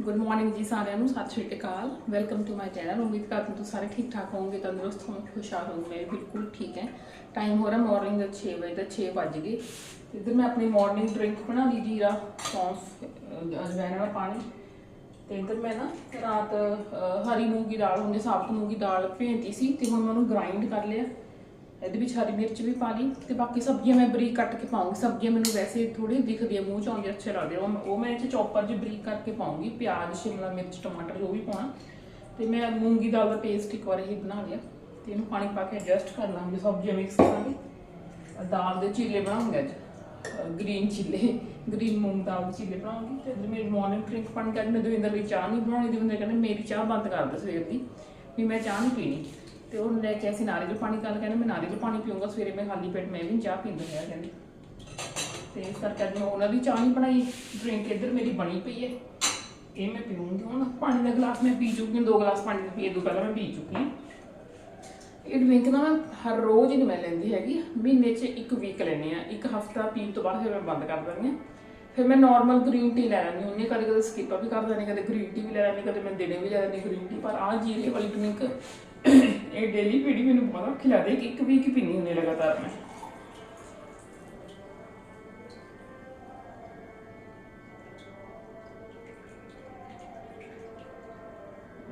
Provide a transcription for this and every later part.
Good morning ਜੀ ਸਾਰਿਆਂ ਨੂੰ, ਸਤਿ ਸ਼੍ਰੀ ਅਕਾਲ। ਵੈਲਕਮ ਟੂ ਮਾਈ ਚੈਨਲ ਉਮੀਦ ਕਰਦੀ ਹਾਂ ਤੁਸੀਂ ਸਾਰੇ ਠੀਕ ਠਾਕ ਹੋਵੋਗੇ, ਤੰਦਰੁਸਤ ਹੋਵੋਗੇ ਖੁਸ਼ਹਾਲ ਹੋਵੋਗੇ। ਬਿਲਕੁਲ ਠੀਕ ਹੈ। ਟਾਈਮ ਹੋ ਰਿਹਾ ਮਾਰਨਿੰਗ ਦਾ 6 ਵਜੇ ਦਾ 6 ਵੱਜ ਗਏ। ਤੇ ਇੱਧਰ ਮੈਂ ਆਪਣੀ ਮਾਰਨਿੰਗ ਡਰਿੰਕ ਬਣਾ ਲਈ, ਜੀਰਾ, ਸੌਂਫ ਅਜਵਾਇਣ ਵਾਲਾ ਪਾਣੀ। ਤੇ ਇੱਧਰ ਮੈਂ ਨਾ ਰਾਤ ਹਰੀ ਮੂੰਗੀ ਦਾਲ ਹੁੰਦੀ ਸਾਬਤ ਮੂੰਗੀ ਦਾਲ ਭੇਂਤੀ ਸੀ, ਤੇ ਹੁਣ ਮੈਂ ਉਹਨੂੰ ਗ੍ਰਾਈਂਡ ਕਰ ਲਿਆ। ਇਹਦੇ ਵਿੱਚ ਹਰੀ ਮਿਰਚ ਵੀ ਪਾ ਲਈ ਤੇ ਬਾਕੀ ਸਬਜ਼ੀਆਂ ਮੈਂ ਬਰੀਕ ਕੱਟ ਕੇ ਪਾਉਂਗੀ। ਸਬਜ਼ੀਆਂ ਮੈਨੂੰ ਵੈਸੇ ਥੋੜੀ ਦਿਖਦੀ ਆ ਮੂੰਹ ਚ ਆਉਂਦੀ ਅੱਛੇ ਲੱਗਦੇ ਆ। ਉਹ ਮੈਂ ਇਹ ਚ ਚੌਪਰ 'ਚ ਬਰੀਕ ਕਰਕੇ ਪਾਉਂਗੀ, ਪਿਆਜ਼, ਸ਼ਿਮਲਾ ਮਿਰਚ, ਟਮਾਟਰ, ਜੋ ਵੀ ਪਾਉਣਾ। ਤੇ ਮੈਂ ਮੂੰਗੀ ਦਾਲ ਦਾ ਪੇਸਟ ਇੱਕ ਵਾਰ ਹੀ ਬਣਾ ਲਿਆ ਤੇ ਇਹਨੂੰ ਪਾਣੀ ਪਾ ਕੇ ਐਡਜਸਟ ਕਰ ਲਾਂਗੇ, ਸਬਜ਼ੀਆਂ ਮਿਕਸ ਕਰਾਂਗੇ ਦਾਲ ਦੇ ਚੀਲੇ ਬਣਾਉਂਗੇ ਅੱਜ। ਗ੍ਰੀਨ ਚੀਲੇ ਗ੍ਰੀਨ ਮੂੰਗ ਦਾਲ ਦੇ ਚੀਲੇ ਬਣਾਉਂਗੀ ਤੇ ਅੱਜ ਮੇਰੀ ਮਾਰਨਿੰਗ ਡਰਿੰਕ ਬਣ ਕੇ ਅੱਜ ਮੈਂ ਦਵਿੰਦਰ ਲਈ ਚਾਹ ਨਹੀਂ ਬਣਾਉਣੀ, ਦਵਿੰਦਰ ਕਹਿੰਦੇ, ਮੇਰੀ ਚਾਹ ਬੰਦ ਕਰ ਦੇ ਸਵੇਰ ਦੀ। ਵੀ ਮੈਂ ਚਾਹ ਨਹੀਂ ਪੀਣੀ। ਤੇ ਉਹਨੂੰ ਲੈ ਕੇ ਅਸੀਂ ਨਾਰੀਅਲ ਪਾਣੀ ਕੱਲ ਕਹਿੰਦੇ ਮੈਂ ਨਾਰੀਅਲ ਪਾਣੀ ਪੀਊਂਗਾ, ਸਵੇਰੇ ਮੈਂ ਖਾਲੀ ਪੇਟ ਮੈਂ ਵੀ ਨੀ ਚਾਹ ਪੀਂਦਾ ਹੈ ਕਹਿੰਦੇ। ਤੇ ਇਸ ਕਰਕੇ ਅੱਜ ਮੈਂ ਉਹਨਾਂ ਦੀ ਚਾਹ ਨਹੀਂ ਬਣਾਈ ਡਰਿੰਕ ਇੱਧਰ ਮੇਰੀ ਬਣੀ ਪਈ ਹੈ। ਇਹ ਮੈਂ ਪੀਊਂਗੀ ਹੁਣ, ਪਾਣੀ ਦਾ ਗਲਾਸ ਮੈਂ ਪੀ ਚੁੱਕੀ ਹਾਂ, ਦੋ ਗਲਾਸ ਪਾਣੀ ਦੇ ਪੀਏ ਤੋਂ ਪਹਿਲਾਂ ਮੈਂ ਪੀ ਚੁੱਕੀ ਹਾਂ। ਇਹ ਡਰਿੰਕ ਨਾ ਮੈਂ ਹਰ ਰੋਜ਼ ਹੀ ਨਹੀਂ ਮੈਂ ਲੈਂਦੀ ਹੈਗੀ, ਮਹੀਨੇ 'ਚ ਇੱਕ ਵੀਕ ਲੈਣੀ ਆ ਇੱਕ ਹਫਤਾ ਪੀਣ ਤੋਂ ਬਾਅਦ ਫਿਰ ਮੈਂ ਬੰਦ ਕਰ ਦਿੰਦੀ ਹਾਂ। ਫਿਰ ਮੈਂ ਨਾਰਮਲ ਗ੍ਰੀਨ ਟੀ ਲੈ ਲੈਂਦੀ ਹੁੰਦੀ ਹਾਂ ਕਦੇ ਕਦੇ ਸਕਿਪ ਵੀ ਕਰ ਦਿੰਦੀ ਕਦੇ ਗ੍ਰੀਨ ਟੀ ਵੀ ਲੈ ਲੈਂਦੀ ਕਦੇ ਮੈਂ ਦਿਨੇ ਵੀ ਲੈ ਲੈਂਦੀ ਗ੍ਰੀਨ ਟੀ ਪਰ ਆਹ ਜੀਰੇ ਵਾਲੀ ਡਰਿੰਕ ਇਹ ਡੇਲੀ ਪੀੜੀ ਮੈਨੂੰ ਬਹੁਤ ਔਖੀ ਲੱਗਦੀ ਹੈ ਕਿ ਇੱਕ ਵੀਕ ਹੀ ਪੀਣੀ ਹੁੰਦੀ ਲਗਾਤਾਰ ਮੈਂ।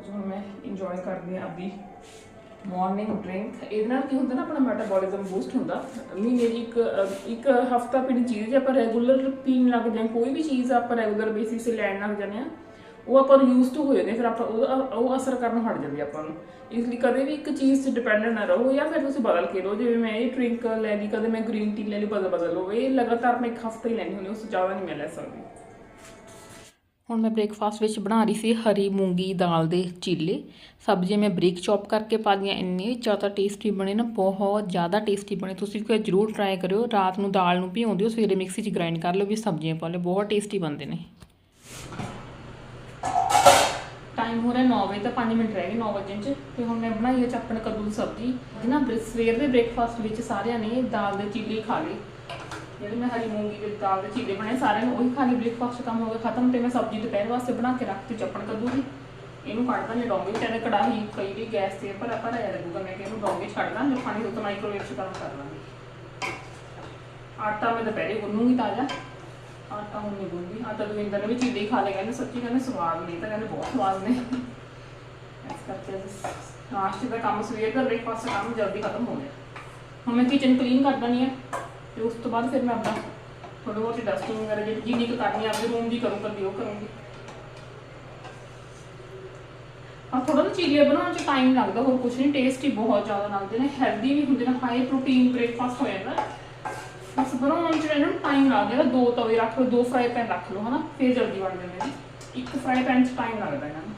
ਹੁਣ ਮੈਂ ਇੰਜੋਏ ਕਰਦੀ ਹਾਂ ਆਪਦੀ ਮਾਰਨਿੰਗ ਡਰਿੰਕ ਇਹਦੇ ਨਾਲ ਕੀ ਹੁੰਦਾ ਨਾ, ਆਪਣਾ ਮੈਟਾਬੋਲਿਜ਼ਮ ਬੂਸਟ ਹੁੰਦਾ। ਮਹੀਨੇ ਦੀ ਇੱਕ ਇੱਕ ਹਫਤਾ ਪੀਣੀ ਚੀਜ਼ ਜੇ ਆਪਾਂ ਰੈਗੂਲਰ ਪੀਣ ਲੱਗ ਜਾਂਦੇ ਕੋਈ ਵੀ ਚੀਜ਼ ਆਪਾਂ ਰੈਗੂਲਰ ਬੇਸਿਸ ਤੇ ਲੈਣ ਲੱਗ ਜਾਂਦੇ ਆ ਉਹ ਆਪਾਂ ਨੂੰ ਯੂਜ਼ ਟੂ ਹੋ ਜਾਂਦੇ ਫਿਰ ਆਪਾਂ ਉਹ ਉਹ ਅਸਰ ਕਰਨ ਹਟ ਜਾਂਦੀ ਆਪਾਂ ਨੂੰ। ਇਸ ਲਈ ਕਦੇ ਵੀ ਇੱਕ ਚੀਜ਼ 'ਚ ਡਿਪੈਂਡੈਂਟ ਨਾ ਰਹੋ ਜਾਂ ਫਿਰ ਤੁਸੀਂ ਬਦਲ ਕੇ ਲਓ ਜਿਵੇਂ ਮੈਂ ਇਹ ਡਰਿੰਕ ਲੈ ਲਈ, ਕਦੇ ਮੈਂ ਗ੍ਰੀਨ ਟੀ ਲੈ ਲਈ, ਬਦਲ ਬਦਲ ਲਓ ਇਹ ਲਗਾਤਾਰ ਮੈਂ ਇੱਕ ਹਫਤਾ ਹੀ ਲੈਣੀ ਹੁੰਦੀ ਉਸ ਤੋਂ ਜ਼ਿਆਦਾ ਨਹੀਂ ਮੈਂ ਲੈ ਸਕਦੀ। ਹੁਣ ਮੈਂ ਬ੍ਰੇਕਫਾਸਟ ਵਿੱਚ ਬਣਾ ਰਹੀ ਸੀ ਹਰੀ ਮੂੰਗੀ ਦਾਲ ਦੇ ਚੀਲੇ। ਸਬਜ਼ੀ ਮੈਂ ਬਰੀਕ ਚੌਪ ਕਰਕੇ ਪਾ ਦੀਆਂ ਇੰਨੇ ਜ਼ਿਆਦਾ ਟੇਸਟੀ ਬਣੇ ਨਾ, ਬਹੁਤ ਜ਼ਿਆਦਾ ਟੇਸਟੀ ਬਣੇ। ਤੁਸੀਂ ਕੋਈ ਜ਼ਰੂਰ ਟਰਾਈ ਕਰਿਓ, ਰਾਤ ਨੂੰ ਦਾਲ ਨੂੰ ਭਿਉਂ ਦਿਓ ਸਵੇਰੇ ਮਿਕਸੀ 'ਚ ਗ੍ਰਾਈਂਡ ਕਰ ਲਓ ਵੀ ਸਬਜ਼ੀਆਂ ਪਾ ਲਓ, ਬਹੁਤ ਟੇਸਟੀ ਬਣਦੇ ਨੇ ਟਾਈਮ ਹੋ ਰਿਹਾ 9 ਵਜੇ ਤਾਂ 5 ਮਿੰਟ ਰਹਿ ਗਏ 9 ਵਜੇ ਚ, ਤੇ ਹੁਣ ਮੈਂ ਬਣਾਈ ਹੈ ਚੱਪਣ ਕੱਦੂ ਦੀ ਸਬਜ਼ੀ ਜਿਹਨਾਂ ਸਵੇਰ ਦੇ ਬ੍ਰੇਕਫਾਸਟ ਵਿੱਚ ਸਾਰਿਆਂ ਨੇ ਦਾਲ ਦੇ ਚੀਲੇ ਖਾ ਲਏ। ਜਿਹੜੇ ਮੈਂ ਹਰੀ ਮੂੰਗੀ ਦੇ ਦਾਲ ਦੇ ਚੀਲੇ ਬਣਾਏ, ਸਾਰਿਆਂ ਨੇ ਉਹੀ ਖਾ ਲਈ ਬ੍ਰੇਕਫਾਸਟ ਕੰਮ ਹੋ ਗਿਆ ਖਤਮ, ਤੇ ਮੈਂ ਸਬਜ਼ੀ ਦੁਪਹਿਰ ਵਾਸਤੇ ਬਣਾ ਕੇ ਰੱਖਤੀ ਚੱਪਣ ਕੱਦੂ ਦੀ। ਇਹਨੂੰ ਕੱਢ ਦਾਂਗੇ ਡੋਂਗੇ ਚ ਇਹਨੇ ਕੜਾਹੀ, ਕਈ ਵੀ ਗੈਸ ਤੇ ਪਰ ਆਪਾਂ ਰਹਿ ਲੱਗੂਗਾ, ਮੈਂ ਕਿ ਇਹਨੂੰ ਡੋਂਗੇ ਚ ਕੱਢ ਦਾਂ ਪਾਣੀ ਤੋਂ ਮਾਈਕ੍ਰੋਵੇਵ ਚ ਗਰਮ ਕਰ ਲਾਂਗੇ ਆਟਾ ਮੈਂ ਦੁਪਹਿਰੇ ਗੁੰਨੂਗੀ ਤਾਜ਼ਾ। ਆਟਾ ਹੁਣ ਨਹੀਂ ਗੁੰਦੀ ਆਟਾ ਦਵਿੰਦਰ ਨੇ ਵੀ ਚੀਲੇ ਹੀ ਖਾ ਲਏ, ਕਹਿੰਦੇ ਸੱਚੀ ਕਹਿੰਦੇ ਸਵਾਦ ਨਹੀਂ ਤਾਂ ਕਹਿੰਦੇ ਬਹੁਤ ਸਵਾਦ ਨੇ। ਇਸ ਕਰਕੇ ਨਾਸ਼ਤੇ ਦਾ ਕੰਮ ਸਵੇਰ ਦਾ ਬ੍ਰੇਕਫਾਸਟ ਦਾ ਕੰਮ ਜਲਦੀ ਖਤਮ ਹੋ ਗਿਆ। ਹੁਣ ਮੈਂ ਕਿਚਨ ਕਲੀਨ ਕਰ ਦਣੀ ਹੈ ਤੇ ਉਸ ਤੋਂ ਬਾਅਦ ਫਿਰ ਮੈਂ ਆਪਣਾ ਥੋੜੀ ਬਹੁਤੀ ਡਸਟਿੰਗ ਵਗੈਰਾ ਜਿਹੜੀ ਜਿੰਨੀ ਕੁ ਕਰਨੀ ਆਪਣੇ ਰੂਮ ਦੀ ਕਰੂੰ, ਕਰਦੀ ਉਹ ਕਰੂੰਗੀ। ਆ ਥੋੜਾ ਜਿਹਾ ਚੀਲੇ ਬਣਾਉਣ 'ਚ ਟਾਈਮ ਲੱਗਦਾ, ਹੋਰ ਕੁਝ ਨਹੀਂ ਟੇਸਟੀ ਬਹੁਤ ਜ਼ਿਆਦਾ ਲੱਗਦੇ ਨੇ। ਹੈਲਦੀ ਵੀ ਹੁੰਦੇ ਨੇ ਹਾਈ ਪ੍ਰੋਟੀਨ ਬ੍ਰੇਕਫਾਸਟ ਹੋ ਜਾਂਦਾ। ਬਸ ਬਣਾਉਣ 'ਚ ਇਹਨਾਂ ਨੂੰ ਟਾਈਮ ਲੱਗਦਾ ਦੋ ਤਵੇ ਰੱਖ ਲਓ, ਦੋ ਫਰਾਈ ਪੈਨ ਰੱਖ ਲਓ, ਹਨਾ? ਫਿਰ ਜਲਦੀ ਬਣ ਜਾਂਦੇ ਨੇ। ਇੱਕ ਫਰਾਈ ਪੈਨ 'ਚ ਟਾਈਮ ਲੱਗਦਾ ਇਹਨਾਂ ਨੂੰ।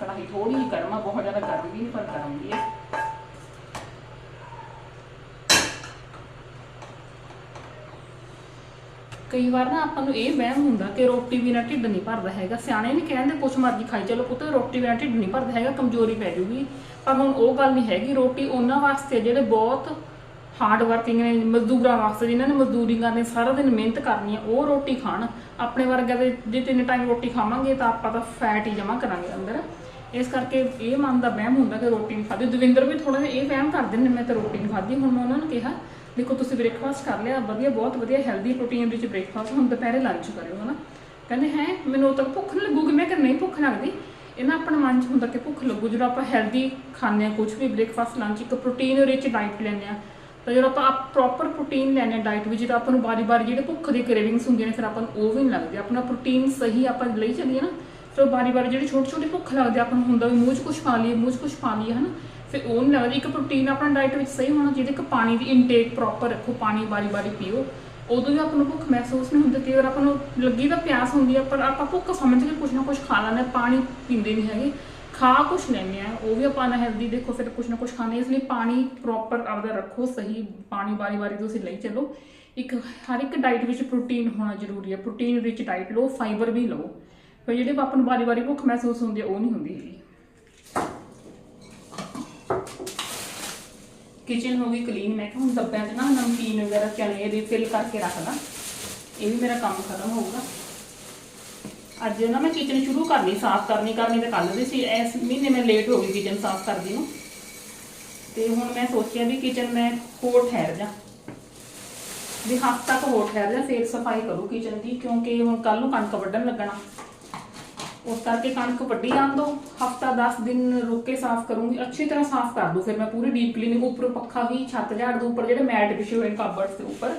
ਕੜਾਹੀ ਥੋੜੀ ਜਿਹੀ ਗਰਮ ਆ, ਬਹੁਤ ਜ਼ਿਆਦਾ ਗਰਮ ਵੀ ਨਹੀਂ ਪਰ ਗਰਮ ਵੀ ਹੈ ਕਈ ਵਾਰ ਨਾ ਆਪਾਂ ਨੂੰ ਇਹ ਵਹਿਮ ਹੁੰਦਾ ਕਿ ਰੋਟੀ ਬਿਨਾਂ ਢਿੱਡ ਨਹੀਂ ਭਰਦਾ ਹੈਗਾ। ਸਿਆਣੇ ਨਹੀਂ ਕਹਿੰਦੇ ਕੁਛ ਮਰਜ਼ੀ ਖਾਈ ਚਲੋ ਪੁੱਤ, ਰੋਟੀ ਬਿਨਾਂ ਢਿੱਡ ਨਹੀਂ ਭਰਦਾ ਹੈਗਾ, ਕਮਜ਼ੋਰੀ ਪੈ ਜੂਗੀ। ਪਰ ਹੁਣ ਉਹ ਗੱਲ ਨਹੀਂ ਹੈਗੀ, ਰੋਟੀ ਉਹਨਾਂ ਵਾਸਤੇ ਜਿਹੜੇ ਬਹੁਤ ਹਾਰਡ ਵਰਕਿੰਗ ਨੇ, ਮਜ਼ਦੂਰਾਂ ਵਾਸਤੇ ਜਿਨ੍ਹਾਂ ਨੇ ਮਜ਼ਦੂਰੀ ਕਰਨੀ, ਸਾਰਾ ਦਿਨ ਮਿਹਨਤ ਕਰਨੀ ਆ, ਉਹ ਰੋਟੀ ਖਾਣ। ਆਪਣੇ ਵਰਗਾ ਦੇ, ਜੇ ਤਿੰਨ ਟਾਈਮ ਰੋਟੀ ਖਾਵਾਂਗੇ ਤਾਂ ਆਪਾਂ ਤਾਂ ਫੈਟ ਹੀ ਜਮਾ ਕਰਾਂਗੇ ਅੰਦਰ। ਇਸ ਕਰਕੇ ਇਹ ਮਨ ਦਾ ਵਹਿਮ ਹੁੰਦਾ ਕਿ ਰੋਟੀ ਨਹੀਂ ਖਾਧੀ। ਦਵਿੰਦਰ ਵੀ ਥੋੜਾ ਜਿਹਾ ਇਹ ਵਹਿਮ ਕਰਦੇ ਨੇ, ਮੈਂ ਤਾਂ ਰੋਟੀ ਨਹੀਂ ਖਾਧੀ। ਹੁਣ ਮੈਂ ਉਹਨਾਂ ਨੂੰ ਕਿਹਾ, ਦੇਖੋ ਤੁਸੀਂ ਬ੍ਰੇਕਫਾਸਟ ਕਰ ਲਿਆ, ਵਧੀਆ, ਬਹੁਤ ਵਧੀਆ ਹੈਲਦੀ ਪ੍ਰੋਟੀਨ ਵਿੱਚ ਬ੍ਰੇਕਫਾਸਟ ਹੁਣ ਦੁਪਹਿਰੇ ਲੰਚ ਕਰਿਓ, ਹਨਾ। ਕਹਿੰਦੇ, ਹੈ, ਮੈਨੂੰ ਉਦੋਂ ਭੁੱਖ ਨਹੀਂ ਲੱਗੂਗੀ। ਮੈਂ ਕਿਹਾ, ਨਹੀਂ ਭੁੱਖ ਲੱਗਦੀ। ਇਹਨਾਂ ਆਪਣਾ ਮਨ ਚ ਹੁੰਦਾ ਕਿ ਭੁੱਖ ਲੱਗੂ। ਜਦੋਂ ਆਪਾਂ ਹੈਲਦੀ ਖਾਂਦੇ ਆ ਕੁਝ ਵੀ ਬ੍ਰੇਕਫਾਸਟ ਲੰਚ ਇੱਕ ਪ੍ਰੋਟੀਨ ਰਿਚ ਡਾਈਟ ਲੈਂਦੇ ਆ ਤਾਂ ਜਦੋਂ ਆਪਾਂ ਪ੍ਰੋਪਰ ਪ੍ਰੋਟੀਨ ਲੈਣੇ ਆ ਡਾਈਟ ਵਿੱਚ ਤਾਂ ਆਪਾਂ ਨੂੰ ਬਾਰੀ-ਬਾਰੀ ਜਿਹੜੇ ਭੁੱਖ ਦੀ ਕ੍ਰੇਵਿੰਗਸ ਹੁੰਦੀਆਂ ਨੇ ਫਿਰ ਆਪਾਂ ਨੂੰ ਉਹ ਵੀ ਨਹੀਂ ਲੱਗਦੀ। ਆਪਣਾ ਪ੍ਰੋਟੀਨ ਸਹੀ ਆਪਾਂ ਲਈ ਚੱਲੀਏ ਨਾ ਫਿਰ ਬਾਰੀ-ਬਾਰੀ ਜਿਹੜੀ ਛੋਟੀ-ਛੋਟੀ ਭੁੱਖ ਲੱਗਦੀ ਆਪਾਂ ਨੂੰ ਹੁੰਦਾ ਵੀ ਮੂੰਹ 'ਚ ਕੁਝ ਪਾ ਲਈਏ ਮੂੰਹ 'ਚ ਕੁਝ ਪਾ ਲਈਏ ਹਨਾ? ਫਿਰ ਉਹ ਨਹੀਂ ਲੱਗਦੀ। ਇੱਕ ਪ੍ਰੋਟੀਨ ਆਪਣਾ ਡਾਈਟ ਵਿੱਚ ਸਹੀ ਹੋਣਾ ਚਾਹੀਦਾ ਕਿ ਪਾਣੀ ਦੀ ਇਨਟੇਕ ਪ੍ਰੋਪਰ ਰੱਖੋ ਪਾਣੀ ਬਾਰੀ-ਬਾਰੀ ਪੀਓ। ਉਦੋਂ ਵੀ ਆਪਾਂ ਨੂੰ ਭੁੱਖ ਮਹਿਸੂਸ ਨਹੀਂ ਹੁੰਦੀ ਕਿ ਵਾਰ ਆਪਾਂ ਨੂੰ ਲੱਗੀ ਤਾਂ ਪਿਆਸ ਹੁੰਦੀ ਆ ਪਰ ਆਪਾਂ ਭੁੱਖ ਸਮਝ ਕੇ ਕੁਝ ਨਾ ਕੁਝ ਖਾ ਲੈਂਦੇ ਹਾਂ, ਪਾਣੀ ਪੀਂਦੇ ਨਹੀਂ ਹੈਗੇ। ਖਾ ਕੁਛ ਲੈਂਦੇ ਆ, ਉਹ ਵੀ ਆਪਾਂ ਨਾ ਹੈਲਦੀ ਦੇਖੋ, ਫਿਰ ਕੁਛ ਨਾ ਕੁਝ ਖਾਣੇ ਇਸ ਲਈ ਪਾਣੀ ਪ੍ਰੋਪਰ ਆਪਦਾ ਰੱਖੋ, ਸਹੀ ਪਾਣੀ ਵਾਰੀ-ਵਾਰੀ ਤੁਸੀਂ ਲਈ ਚੱਲੋ। ਇੱਕ, ਹਰ ਇੱਕ ਡਾਈਟ ਵਿੱਚ ਪ੍ਰੋਟੀਨ ਹੋਣਾ ਜ਼ਰੂਰੀ ਹੈ ਪ੍ਰੋਟੀਨ ਰਿਚ ਡਾਈਟ ਲਓ ਫਾਈਬਰ ਵੀ ਲਓ। ਫਿਰ ਜਿਹੜੇ ਆਪਾਂ ਨੂੰ ਵਾਰੀ-ਵਾਰੀ ਭੁੱਖ ਮਹਿਸੂਸ ਹੁੰਦੀ ਹੈ, ਉਹ ਨਹੀਂ ਹੁੰਦੀ ਹੈਗੀ। ਕਿਚਨ ਹੋ ਗਈ ਕਲੀਨ ਮੈਂ ਕਿਹਾ ਹੁਣ ਡੱਬਿਆਂ 'ਚ ਨਾ ਨਮਕੀਨ ਵਗੈਰਾ ਚਨੇ ਰਿਫਿਲ ਕਰਕੇ ਰੱਖਦਾ ਇਹ ਵੀ ਮੇਰਾ ਕੰਮ ਖਤਮ ਹੋਊਗਾ। ਅੱਜ ਨਾ ਮੈਂ ਕਿਚਨ ਸ਼ੁਰੂ ਕਰਨੀ, ਸਾਫ਼ ਕਰਨੀ ਕਰਨੀ ਤਾਂ ਕੱਲ ਦੀ ਸੀ। ਇਸ ਮਹੀਨੇ ਮੈਂ ਲੇਟ ਹੋ ਗਈ ਕਿਚਨ ਸਾਫ਼ ਕਰਦੀ ਨੂੰ। ਤੇ ਹੁਣ ਮੈਂ ਸੋਚਿਆ ਵੀ ਕਿਚਨ ਮੈਂ ਹੋਰ ਠਹਿਰ ਜਾ। ਵੀ ਹਫ਼ਤਾ ਕੁ ਹੋਰ ਠਹਿਰ ਜਾ ਫੇਰ ਸਫ਼ਾਈ ਕਰੂ ਕਿਚਨ ਦੀ, ਕਿਉਂਕਿ ਹੁਣ ਕੱਲ ਨੂੰ ਕਣਕ ਵੱਢਣ ਲੱਗਣਾ। ਉਸ ਕਰਕੇ ਕਣਕ ਵੱਢੀ ਆਂ ਦੋ, ਹਫਤਾ 10 ਦਿਨ ਰੁਕ ਕੇ ਸਾਫ਼ ਕਰੂੰਗੀ। ਅੱਛੀ ਤਰ੍ਹਾਂ ਸਾਫ਼ ਕਰ ਦੂੰ, ਫਿਰ ਮੈਂ ਪੂਰੀ ਡੀਪ ਕਲੀਨਿੰਗ ਉੱਪਰ ਪੱਖਾ ਵੀ ਛੱਤ ਝਾੜ ਦੂੰ, ਉੱਪਰ ਜਿਹੜੇ ਮੈਟ ਵਿਛੇ ਹੋਏ ਨੇ ਕਬਰਡਸ ਦੇ ਉੱਪਰ,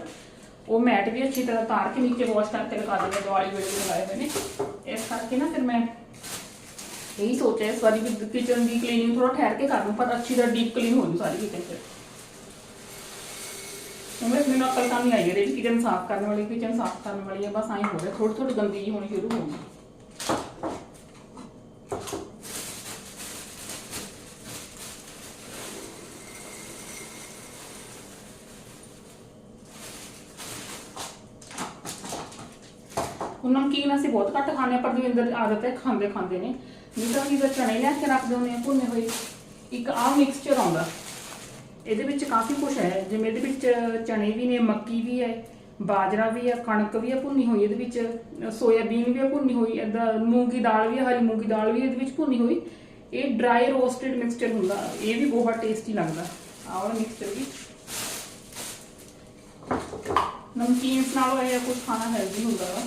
ਉਹ ਮੈਟ ਵੀ ਅੱਛੀ ਤਰ੍ਹਾਂ ਤਾਰ ਕੇ ਨੀਚੇ ਵਾਸ਼ ਕਰਕੇ ਲਗਾ ਦੇਣੇ ਦਿਵਾਲੀ ਵੇਲੇ ਲਗਾਏ ਹੋਏ ਨੇ। ਕਰਕੇ ਨਾ ਫਿਰ ਮੈਂ ਇਹੀ ਸੋਚਿਆ ਇਸ ਵਾਰੀ ਵੀ ਕਿਚਨ ਦੀ ਕਲੀਨਿੰਗ ਥੋੜਾ ਠਹਿਰ ਕੇ ਕਰ ਲੂੰ ਪਰ ਅੱਛੀ ਤਰ੍ਹਾਂ ਡੀਪ ਕਲੀਨ ਹੋ ਜੂ ਸਾਰੀ ਕਿਚਨ ਫਿਰ ਹੁਣ ਮੈਨੂੰ ਅਕਲ ਤਾਂ ਨਹੀਂ ਆਈ ਰਹੀ ਕਿਚਨ ਸਾਫ਼ ਕਰਨ ਵਾਲੀ ਕਿਚਨ ਸਾਫ਼ ਕਰਨ ਵਾਲੀ ਹੈ ਬਸ ਐਂ ਹੋ ਰਿਹਾ ਥੋੜੀ ਥੋੜੀ ਗੰਦੀ ਹੋਣੀ ਸ਼ੁਰੂ ਹੋ ਗਈ। ਹੁਣ ਨਮਕੀਨ ਅਸੀਂ ਬਹੁਤ ਘੱਟ ਖਾਂਦੇ ਹਾਂ, ਪਰ ਦਵਿੰਦਰ ਆਦਤ ਹੈ, ਖਾਂਦੇ ਖਾਂਦੇ ਨੇ। ਨਹੀਂ ਤਾਂ ਅਸੀਂ ਚਣੇ ਲਿਆ ਕੇ ਰੱਖ ਦਿੰਦੇ ਹਾਂ ਭੁੰਨੇ ਹੋਏ, ਇੱਕ ਆਹ ਮਿਕਸਚਰ ਆਉਂਦਾ। ਇਹਦੇ ਵਿੱਚ ਕਾਫੀ ਕੁਝ ਹੈ, ਜਿਵੇਂ ਇਹਦੇ ਵਿੱਚ ਚਣੇ ਵੀ ਨੇ, ਮੱਕੀ ਵੀ ਹੈ, ਬਾਜਰਾ ਵੀ ਹੈ, ਕਣਕ ਵੀ ਹੈ ਭੁੰਨੀ ਹੋਈ ਇਹਦੇ ਵਿੱਚ, ਸੋਇਆਬੀਨ ਵੀ ਹੈ ਭੁੰਨੀ ਹੋਈ ਇਹਦਾ ਮੂੰਗੀ ਦਾਲ ਵੀ ਹੈ, ਹਰੀ ਮੂੰਗੀ ਦਾਲ ਵੀ ਇਹਦੇ ਵਿੱਚ ਭੁੰਨੀ ਹੋਈ। ਇਹ ਡਰਾਈ ਰੋਸਟਡ ਮਿਕਸਚਰ ਹੁੰਦਾ, ਇਹ ਵੀ ਬਹੁਤ ਟੇਸਟੀ ਲੱਗਦਾ। ਆਹ ਵਾਲਾ ਮਿਕਸਚਰ ਵੀ। ਨਮਕੀਨ ਨਾਲ ਇਹ ਕੁਝ ਖਾਣਾ ਹੈਲਦੀ ਹੁੰਦਾ ਵਾ।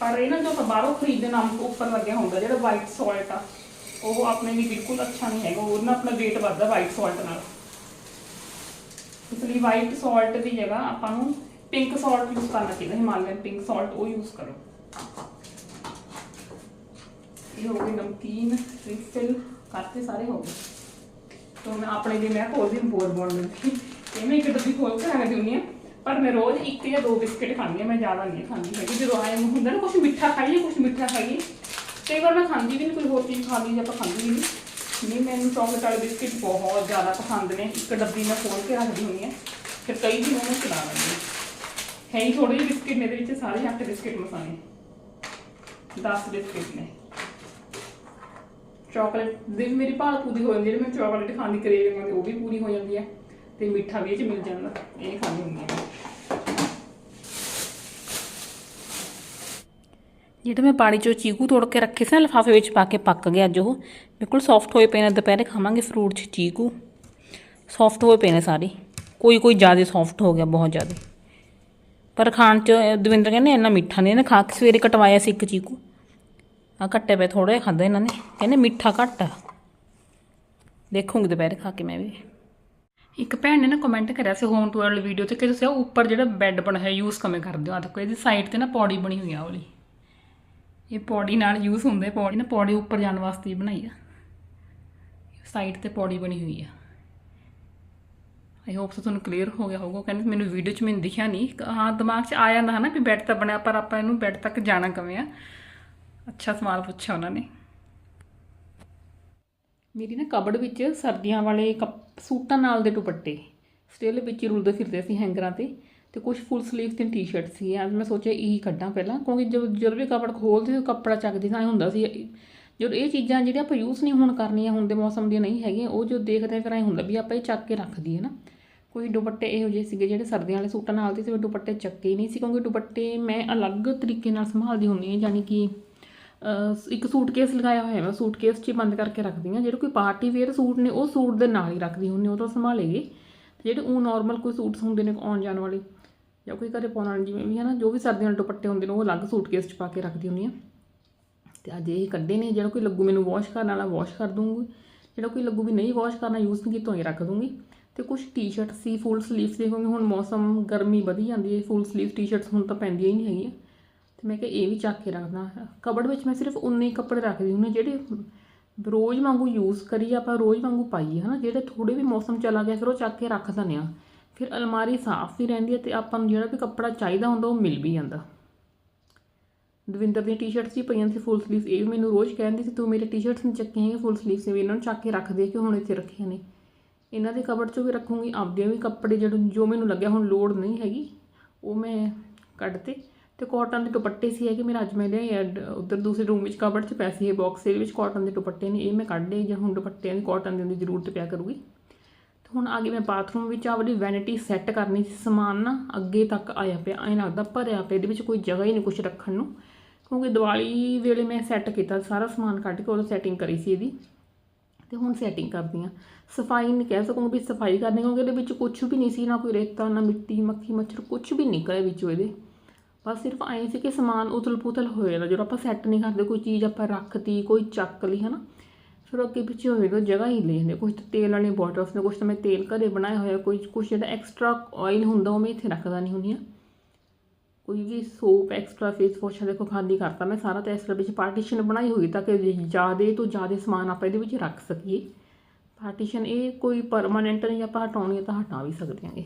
ਪਰ ਇਹ ਨਾ ਜੋ ਆਪਾਂ ਬਾਹਰੋਂ ਖਰੀਦਦੇ ਨਮਕ ਉੱਪਰ ਲੱਗਿਆ ਹੁੰਦਾ, ਜਿਹੜਾ ਵਾਈਟ ਸਾਲਟ ਆ, ਉਹ ਆਪਣੇ ਲਈ ਬਿਲਕੁਲ ਅੱਛਾ ਨਹੀਂ ਹੈਗਾ ਉਹਦੇ ਨਾਲ ਆਪਣਾ weight ਵੱਧਦਾ ਵਾਈਟ ਸਾਲਟ ਨਾਲ। ਇਸ ਲਈ ਵਾਈਟ ਸਾਲਟ ਦੀ ਜਗ੍ਹਾ ਆਪਾਂ ਨੂੰ ਪਿੰਕ ਸਾਲਟ ਯੂਜ਼ ਕਰਨਾ ਚਾਹੀਦਾ, ਹਿਮਾਲਯਨ ਪਿੰਕ ਸਾਲਟ ਉਹ ਯੂਜ਼ ਕਰੋ। ਇਹ ਹੋ ਗਈ ਨਮਕੀਨ ਰਿਫਿਲ ਕਰਤੇ ਸਾਰੇ ਹੋ ਗਏ। ਤੋਂ ਮੈਂ ਆਪਣੇ ਲਈ, ਮੈਂ ਖੋਲ ਦਿਨ ਬੋਲ ਬੋਲ ਲੱਗੀ ਇਹ ਮੈਂ ਇੱਕ ਡੱਬੀ ਖੋਲ ਕੇ ਰੱਖ ਦਿੰਦੀ ਹਾਂ। ਪਰ ਮੈਂ ਰੋਜ਼ ਇੱਕ ਜਾਂ ਦੋ ਬਿਸਕਿਟ ਖਾਂਦੀ ਹਾਂ, ਮੈਂ ਜ਼ਿਆਦਾ ਨਹੀਂ ਖਾਂਦੀ ਹੈਗੀ। ਜਦੋਂ ਆਏ ਹੁੰਦਾ ਨਾ ਕੁਝ ਮਿੱਠਾ ਖਾਈਏ ਕੁਝ ਮਿੱਠਾ ਖਾਈਏ। ਕਈ ਵਾਰ ਮੈਂ ਖਾਂਦੀ ਵੀ ਨਹੀਂ, ਕੋਈ ਹੋਰ ਚੀਜ਼ ਖਾ ਲਈ ਜਾਂ ਆਪਾਂ ਖਾਂਦੀ ਵੀ ਨਹੀਂ। ਨਹੀਂ, ਮੈਨੂੰ ਚਾਕਲੇਟ ਵਾਲੇ ਬਿਸਕਿਟ ਬਹੁਤ ਜ਼ਿਆਦਾ ਪਸੰਦ ਨੇ। ਇੱਕ ਡੱਬੀ ਮੈਂ ਖੋਲ ਕੇ ਰੱਖਦੀ ਹੁੰਦੀ ਹਾਂ। ਫਿਰ ਕਈ ਦਿਨ ਉਹਨੂੰ ਚਲਾ ਲੈਂਦੀ ਹਾਂ। ਹੈ ਹੀ ਥੋੜੇ ਜਿਹੇ ਬਿਸਕਿਟ ਨੇ, ਇਹਦੇ ਵਿੱਚ ਸਾਰੇ ਅੱਠ ਬਿਸਕਿਟ ਮਸਾਣੇ 10 ਬਿਸਕਿਟ ਨੇ। ਚਾਕਲੇਟ ਦੀ ਵੀ ਮੇਰੀ ਭਾਲ ਪੂਰੀ ਹੋ ਜਾਂਦੀ ਹੈ ਜਿਹੜੀ ਮੈਂ ਚਾਕਲੇਟ ਖਾਣ ਦੀ ਕਰੇਵਿੰਗ ਹੁੰਦੀ ਉਹ ਵੀ ਪੂਰੀ ਹੋ ਜਾਂਦੀ ਹੈ। ਤੇ ਮਿੱਠਾ ਵੀ ਇਹ ਚ ਮਿਲ ਜਾਂਦਾ। ਇਹ ਖਾਂਦੀ ਹੁੰਦੀ ਹਾਂ ਜਿਹੜੇ ਮੈਂ ਪਾਣੀ ਚੋਂ ਚੀਕੂ ਤੋੜ ਕੇ ਰੱਖੇ ਸੀ ਨਾ, ਲਿਫਾਫੇ ਵਿੱਚ ਪਾ ਕੇ ਪੱਕ ਗਿਆ ਅੱਜ ਉਹ। ਬਿਲਕੁਲ ਸੌਫਟ ਹੋਏ ਪਏ ਨੇ, ਦੁਪਹਿਰੇ ਖਾਵਾਂਗੇ ਫਰੂਟ ਚ ਚੀਕੂ। ਸੌਫਟ ਹੋਏ ਪਏ ਨੇ ਸਾਰੇ। ਕੋਈ ਕੋਈ ਜ਼ਿਆਦਾ ਸੌਫਟ ਹੋ ਗਿਆ, ਬਹੁਤ ਜ਼ਿਆਦਾ। ਪਰ ਖਾਣ ਚ ਦਵਿੰਦਰ ਕਹਿੰਦੇ ਇੰਨਾ ਮਿੱਠਾ ਨਹੀਂ, ਇਹਨੇ ਖਾ ਕੇ ਸਵੇਰੇ ਕਟਵਾਇਆ ਸੀ ਇੱਕ ਚੀਕੂ। ਆ ਕੱਟੇ ਪਏ ਥੋੜੇ ਖਾਦੇ ਇਹਨਾਂ ਨੇ। ਕਹਿੰਦੇ ਮਿੱਠਾ ਘੱਟ ਆ। ਦੇਖੂੰਗੀ ਦੁਪਹਿਰੇ ਖਾ ਕੇ ਮੈਂ ਵੀ। ਇੱਕ ਭੈਣ ਨੇ ਨਾ ਕਮੈਂਟ ਕਰਿਆ ਸੀ ਹੋਮ ਟੂਰ ਵਾਲੀ ਵੀਡੀਓ ਤੇ ਕਿ ਤੁਸੀਂ ਉਹ ਉੱਪਰ ਜਿਹੜਾ ਬੈੱਡ ਬਣਿਆ ਹੈ ਯੂਜ਼ ਕਿਵੇਂ ਕਰਦੇ ਹੋ? ਆ ਦੇਖੋ ਇਹਦੀ ਸਾਈਡ ਤੇ ਨਾ ਪੌੜੀ ਬਣੀ ਹੋਈ ਆ ਵਾਲੀ। ਇਹ ਪੌੜੀ ਨਾਲ ਯੂਜ਼ ਹੁੰਦੇ ਪੌੜੀ ਨਾ ਪੌੜੀ ਉੱਪਰ ਜਾਣ ਵਾਸਤੇ ਬਣਾਈ ਆ। ਸਾਈਡ ਤੇ ਪੌੜੀ ਬਣੀ ਹੋਈ ਆ। ਆਈ ਹੋਪ ਸੋ ਤੁਹਾਨੂੰ ਕਲੀਅਰ ਹੋ ਗਿਆ ਹੋਊਗਾ। ਕਹਿੰਦੇ ਮੈਨੂੰ ਵੀਡੀਓ 'ਚ ਮੈਨੂੰ ਦਿਖਿਆ ਨਹੀਂ। ਹਾਂ ਦਿਮਾਗ 'ਚ ਆ ਜਾਂਦਾ ਹੈ ਨਾ ਵੀ ਬੈੱਡ ਤਾਂ ਬਣਿਆ, ਪਰ ਆਪਾਂ ਇਹਨੂੰ ਬੈੱਡ ਤੱਕ ਜਾਣਾ ਕਿਵੇਂ ਆ? ਅੱਛਾ ਸਵਾਲ ਪੁੱਛਿਆ ਉਹਨਾਂ ਨੇ। ਮੇਰੀ ਨਾ ਕਬੜ ਵਿੱਚ ਸਰਦੀਆਂ ਵਾਲੇ ਕੱਪ, ਸੂਟਾਂ ਨਾਲ ਦੇ ਦੁਪੱਟੇ। ਸਟਿਲ ਵਿੱਚ ਹੀ ਰੁਲਦੇ ਫਿਰਦੇ ਸੀ ਹੈਂਗਰਾਂ ਤੇ ਤੇ ਕੁਝ ਫੁੱਲ ਸਲੀਵ ਤੇ ਟੀ-ਸ਼ਰਟ ਸੀ। ਅੱਜ ਮੈਂ ਸੋਚਿਆ ਇਹੀ ਕੱਢਾਂ ਪਹਿਲਾਂ, ਕਿਉਂਕਿ ਜਦੋਂ ਜਦੋਂ ਵੀ ਕਬੜ ਖੋਲਦੇ ਸੀ ਕੱਪੜਾ ਚੱਕਦੀ ਤਾਂ ਐਂ ਹੁੰਦਾ ਸੀ। ਜਦੋਂ ਇਹ ਚੀਜ਼ਾਂ ਜਿਹੜੀਆਂ ਆਪਾਂ ਯੂਜ਼ ਨਹੀਂ ਹੁਣ ਕਰਨੀਆਂ ਹੁਣ ਦੇ ਮੌਸਮ ਦੀਆਂ ਨਹੀਂ ਹੈਗੀਆਂ, ਉਹ ਜੋ ਦੇਖਦੇ ਆ ਫਿਰ ਐਂ ਹੁੰਦਾ ਵੀ ਆਪਾਂ ਇਹ ਚੱਕ ਕੇ ਰੱਖ ਦਈਏ ਨਾ। ਕੋਈ ਦੁਪੱਟੇ ਇਹੋ ਜਿਹੇ ਸੀਗੇ ਜਿਹੜੇ ਸਰਦੀਆਂ ਵਾਲੇ ਸੂਟਾਂ ਨਾਲ ਦੇ ਸੀ ਉਹ ਦੁਪੱਟੇ ਚੱਕੇ ਹੀ ਨਹੀਂ ਸੀ, ਕਿਉਂਕਿ ਦੁਪੱਟੇ ਮੈਂ ਅਲੱਗ ਤਰੀਕੇ ਨਾਲ ਸੰਭਾਲਦੀ ਹੁੰਦੀ ਹਾਂ, ਯਾਨੀ ਕਿ ਇੱਕ ਸੂਟਕੇਸ ਲਗਾਇਆ ਹੋਇਆ ਮੈਂ ਸੂਟਕੇਸ 'ਚ ਹੀ ਬੰਦ ਕਰਕੇ ਰੱਖਦੀ ਹਾਂ। ਜਿਹੜੇ ਕੋਈ ਪਾਰਟੀ ਵੇਅਰ ਸੂਟ ਨੇ, ਉਹ ਸੂਟ ਦੇ ਨਾਲ ਹੀ ਰੱਖਦੀ ਹੁੰਦੀ ਉਹ ਤਾਂ ਸੰਭਾਲੇਗੀ। ਤੇ ਜਿਹੜੇ ਉਹ ਨਾਰਮਲ ਕੋਈ ਸੂਟਸ ਹੁੰਦੇ ਨੇ ਆਉਣ ਜਾਣ ਵਾਲੇ, ਜਾਂ ਕੋਈ ਘਰੇ ਪਾਉਣ ਵਾਲੇ, ਜਿਵੇਂ ਵੀ ਹੈ ਨਾ ਜੋ ਵੀ ਸਰਦੀਆਂ ਵਾਲੇ ਦੁਪੱਟੇ ਹੁੰਦੇ ਨੇ, ਉਹ ਅਲੱਗ ਸੂਟਕੇਸ 'ਚ ਪਾ ਕੇ ਰੱਖਦੀ ਹੁੰਦੀ ਹਾਂ। ਤੇ ਅੱਜ ਇਹ ਕੱਢੇ ਨੇ। ਜਿਹੜਾ ਕੋਈ ਲੱਗੂ ਮੈਨੂੰ ਵਾਸ਼ ਕਰਨ ਵਾਲਾ ਵਾਸ਼ ਕਰ ਦੂੰਗੀ ਜਿਹੜਾ ਕੋਈ ਲੱਗੂ ਵੀ ਨਹੀਂ ਵਾਸ਼ ਕਰਨਾ ਯੂਜ਼ ਨਹੀਂ ਕੀਤਾ ਹੋਈ ਰੱਖ ਦੂੰਗੀ ਤੇ ਕੁਝ ਟੀ-ਸ਼ਰਟ ਸੀ ਫੁੱਲ ਸਲੀਵਸ ਦੇ ਕਿਉਂਕਿ ਹੁਣ ਮੌਸਮ, ਗਰਮੀ ਵਧੀ ਜਾਂਦੀ ਹੈ। ਫੁੱਲ ਸਲੀਵ ਟੀ-ਸ਼ਰਟਸ ਹੁਣ ਤਾਂ ਪੈਂਦੀਆਂ ਹੀ ਨਹੀਂ ਹੈਗੀਆਂ। ਤੇ ਮੈਂ ਕਿਹਾ ਇਹ ਵੀ ਚੱਕ ਕੇ ਰੱਖਦਾ ਕਬੜ ਵਿੱਚ ਮੈਂ ਸਿਰਫ ਉਨੇ ਹੀ ਕੱਪੜੇ ਰੱਖਦੀ ਹੁੰਦੀ ਜਿਹੜੇ ਰੋਜ਼ ਵਾਂਗੂ ਯੂਜ਼ ਕਰੀਏ ਆਪਾਂ, ਰੋਜ਼ ਵਾਂਗੂ ਪਾਈਏ ਹਨਾ ਜਿਹੜੇ ਥੋੜੇ ਵੀ ਮੌਸਮ ਚਲਾ ਗਿਆ, ਫਿਰ ਉਹ ਚੱਕ ਕੇ ਰੱਖ ਦਿੰਦੇ ਆ ਫਿਰ ਅਲਮਾਰੀ ਸਾਫ਼ ਵੀ ਰਹਿੰਦੀ ਹੈ ਤੇ ਆਪਾਂ ਨੂੰ ਜਿਹੜਾ ਵੀ ਕੱਪੜਾ ਚਾਹੀਦਾ ਹੁੰਦਾ, ਉਹ ਮਿਲ ਵੀ ਜਾਂਦਾ। ਦਵਿੰਦਰ ਦੀਆਂ ਟੀ-ਸ਼ਰਟਸ ਹੀ ਪਈਆਂ ਸੀ ਫੁੱਲ ਸਲੀਵਸ ਇਹ ਵੀ ਮੈਨੂੰ ਰੋਜ਼ ਕਹਿੰਦੀ ਸੀ, ਤੂੰ ਮੇਰੇ ਟੀ-ਸ਼ਰਟਸ ਨਹੀਂ ਚੱਕੇ ਹੈਗੇ ਫੁੱਲ ਸਲੀਵਸ ਵੀ, ਇਹਨਾਂ ਨੂੰ ਚੱਕ ਕੇ ਰੱਖ ਦੇ ਕਿ ਹੁਣ ਇੱਥੇ ਰੱਖੀਆਂ ਨੇ। ਇਹਨਾਂ ਦੇ ਕਬੜ 'ਚੋਂ ਵੀ ਰੱਖੂੰਗੀ, ਆਪਦੇ ਵੀ ਕੱਪੜੇ ਜਿਹੜੇ ਜੋ ਮੈਨੂੰ ਲੱਗਿਆ, ਹੁਣ ਲੋੜ ਨਹੀਂ ਹੈਗੀ, ਉਹ ਮੈਂ ਕੱਢਤੇ। ਤੇ ਕਾਟਨ ਦੇ ਦੁਪੱਟੇ ਸੀ ਹੈਗੇ ਮੇਰਾ ਅੱਜ ਮੈਂ ਲਿਆਏ ਉਧਰ ਦੂਸਰੇ ਰੂਮ ਵਿੱਚ ਕਬੜ 'ਚ ਪੈਸੇ ਹੈ ਬਾਕਸ ਦੇ ਵਿੱਚ ਕਾਟਨ ਦੇ ਦੁਪੱਟੇ ਨੇ, ਇਹ ਮੈਂ ਕੱਢ ਲਏ ਜਾਂ ਹੁਣ ਦੁਪੱਟਿਆਂ ਦੀ ਕਾਟਨ ਦੀ ਜ਼ਰੂਰਤ ਪਿਆ ਕਰੂਗੀ। ਤੇ ਹੁਣ ਆ ਗਈ ਮੈਂ ਬਾਥਰੂਮ ਵਿੱਚ ਆ ਵਾਲੀ ਵੈਨਿਟੀ ਸੈੱਟ ਕਰਨੀ ਸੀ, ਸਮਾਨ ਨਾ ਅੱਗੇ ਤੱਕ ਆਇਆ ਪਿਆ, ਐਂ ਲੱਗਦਾ ਭਰਿਆ ਪਿਆ, ਇਹਦੇ ਵਿੱਚ ਕੋਈ ਜਗ੍ਹਾ ਹੀ ਨਹੀਂ ਕੁਝ ਰੱਖਣ ਨੂੰ। ਕਿਉਂਕਿ ਦੀਵਾਲੀ ਵੇਲੇ ਮੈਂ ਸੈੱਟ ਕੀਤਾ ਸਾਰਾ ਸਮਾਨ ਕੱਢ ਕੇ ਉਹ ਸੈਟਿੰਗ ਕਰੀ ਸੀ ਇਹਦੀ। ਤੇ ਹੁਣ ਸੈਟਿੰਗ ਕਰਦੀ ਆ ਸਫ਼ਾਈ ਨਹੀਂ ਕਹਿ ਸਕੂੰਗੀ ਵੀ ਸਫ਼ਾਈ ਕਰਨੀ, ਕਿਉਂਕਿ ਇਹਦੇ ਵਿੱਚ ਕੁਝ ਵੀ ਨਹੀਂ ਸੀ, ਨਾ ਕੋਈ ਰੇਤਾ, ਨਾ ਮਿੱਟੀ, ਮੱਖੀ, ਮੱਛਰ ਕੁਝ ਵੀ ਨਹੀਂ ਨਿਕਲਿਆ ਵਿੱਚੋਂ ਇਹਦੇ। ਬਸ ਸਿਰਫ ਐਂ ਸੀ ਕਿ ਸਮਾਨ ਉਤਲ ਪੁਤਲ ਹੋ ਜਾਂਦਾ, ਜਦੋਂ ਆਪਾਂ ਸੈੱਟ ਨਹੀਂ ਕਰਦੇ, ਕੋਈ ਚੀਜ਼ ਆਪਾਂ ਰੱਖਤੀ, ਕੋਈ ਚੱਕ ਲਈ, ਹਨਾ। ਫਿਰ ਅੱਗੇ ਪਿੱਛੇ ਹੋਵੇਗਾ ਜਗ੍ਹਾ ਹੀ ਲੈ ਜਾਂਦੇ ਕੁਝ ਤਾਂ ਤੇਲ ਵਾਲੇ ਬੋਟਲਸ ਨੇ ਕੁਝ ਤਾਂ ਮੈਂ ਤੇਲ ਘਰੇ ਬਣਾਇਆ ਹੋਇਆ, ਕੋਈ ਕੁਝ ਜਿਹੜਾ ਐਕਸਟਰਾ ਆਇਲ ਹੁੰਦਾ, ਉਹ ਮੈਂ ਇੱਥੇ ਰੱਖਦਾ ਨਹੀਂ ਹੁੰਦੀ ਆ ਕੋਈ ਵੀ ਸੋਪ ਐਕਸਟਰਾ ਫੇਸ ਵਾਸ਼ ਦੇਖੋ, ਖਾਲੀ ਕਰਤਾ ਮੈਂ ਸਾਰਾ ਤਾਂ ਇਸ ਤਰ੍ਹਾਂ ਵਿੱਚ ਪਾਰਟੀਸ਼ਨ ਬਣਾਈ ਹੋਈ ਤਾਂ ਕਿ ਜ਼ਿਆਦੇ ਤੋਂ ਜ਼ਿਆਦੇ ਸਮਾਨ ਆਪਾਂ ਇਹਦੇ ਵਿੱਚ ਰੱਖ ਸਕੀਏ। ਪਾਰਟੀਸ਼ਨ ਇਹ ਕੋਈ ਪਰਮਾਨੈਂਟ ਨਹੀਂ, ਆਪਾਂ ਹਟਾਉਣੀ ਤਾਂ ਹਟਾ ਵੀ ਸਕਦੇ ਹਾਂਗੇ।